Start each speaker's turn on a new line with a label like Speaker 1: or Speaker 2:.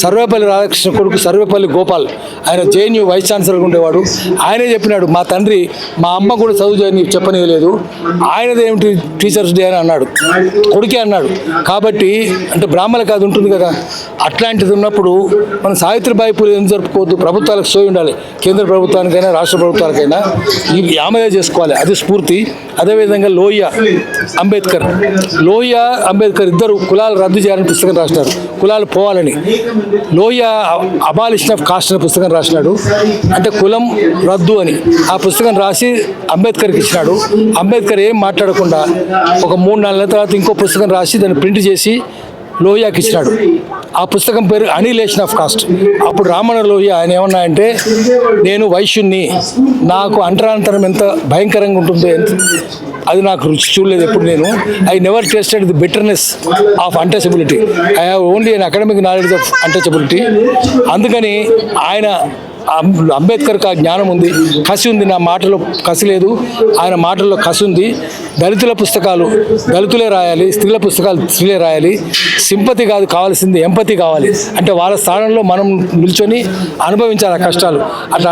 Speaker 1: సర్వేపల్లి రాధాకృష్ణ కొడుకు సర్వేపల్లి గోపాల్. ఆయన JNU vice ఛాన్సలర్గా ఉండేవాడు. ఆయనే చెప్పినాడు మా తండ్రి మా అమ్మ కూడా చదువు చేయని చెప్పనివ్వలేదు ఆయనది ఏమిటి? టీచర్స్ డే అని అన్నాడు. కొడుకే అన్నాడు. కాబట్టి అంటే బ్రాహ్మణ అది ఉంటుంది కదా. అట్లాంటిది ఉన్నప్పుడు మనం సావిత్రిబాయి పూలు ఎందుకు జరుపుకోవద్దు? ప్రభుత్వాలకు సోయి ఉండాలి. కేంద్ర ప్రభుత్వానికైనా రాష్ట్ర ప్రభుత్వానికైనా. ఈ యామయ చేసుకోవాలి. అది స్ఫూర్తి. అదేవిధంగా లోయ అంబేద్కర్. లోయ అంబేద్కర్ ఇద్దరు కులాలు రద్దు చేయాలని పుస్తకం రాసినారు. కులాలు పోవాలని. లోయ అబాలిషన్ ఆఫ్ కాస్ట్ అనే పుస్తకం రాసినాడు. అంటే కులం రద్దు అని. ఆ పుస్తకం రాసి అంబేద్కర్కి ఇచ్చినాడు. అంబేద్కర్ ఏం మాట్లాడకుండా ఒక మూడు నాలుగు నెలల తర్వాత ఇంకో పుస్తకం రాసి దాన్ని ప్రింట్ చేసి లోహియాకి ఇచ్చినాడు ఆ పుస్తకం పేరు అనిలేషన్ ఆఫ్ కాస్ట్ అప్పుడు రామణ లోహియా ఆయన ఏమన్నా అంటే నేను వైశ్యుణ్ణి. నాకు అంటరాంతరం ఎంత భయంకరంగా ఉంటుందో ఎంత అది నాకు రుచి చూడలేదు ఎప్పుడు నేను. I never tasted the bitterness of untouchability I have only an academic knowledge of untouchability అందుకని ఆయన అంబేద్కర్కి ఆ జ్ఞానం ఉంది కసి ఉంది నా మాటలో కసి లేదు. ఆయన మాటల్లో కసి ఉంది. దళితుల పుస్తకాలు దళితులే రాయాలి స్త్రీల పుస్తకాలు స్త్రీలే రాయాలి. సింపతి కాదు కావాల్సింది ఎంపతి కావాలి. అంటే వాళ్ళ స్థానంలో మనం నిల్చొని అనుభవించాలి ఆ కష్టాలు. అట్లా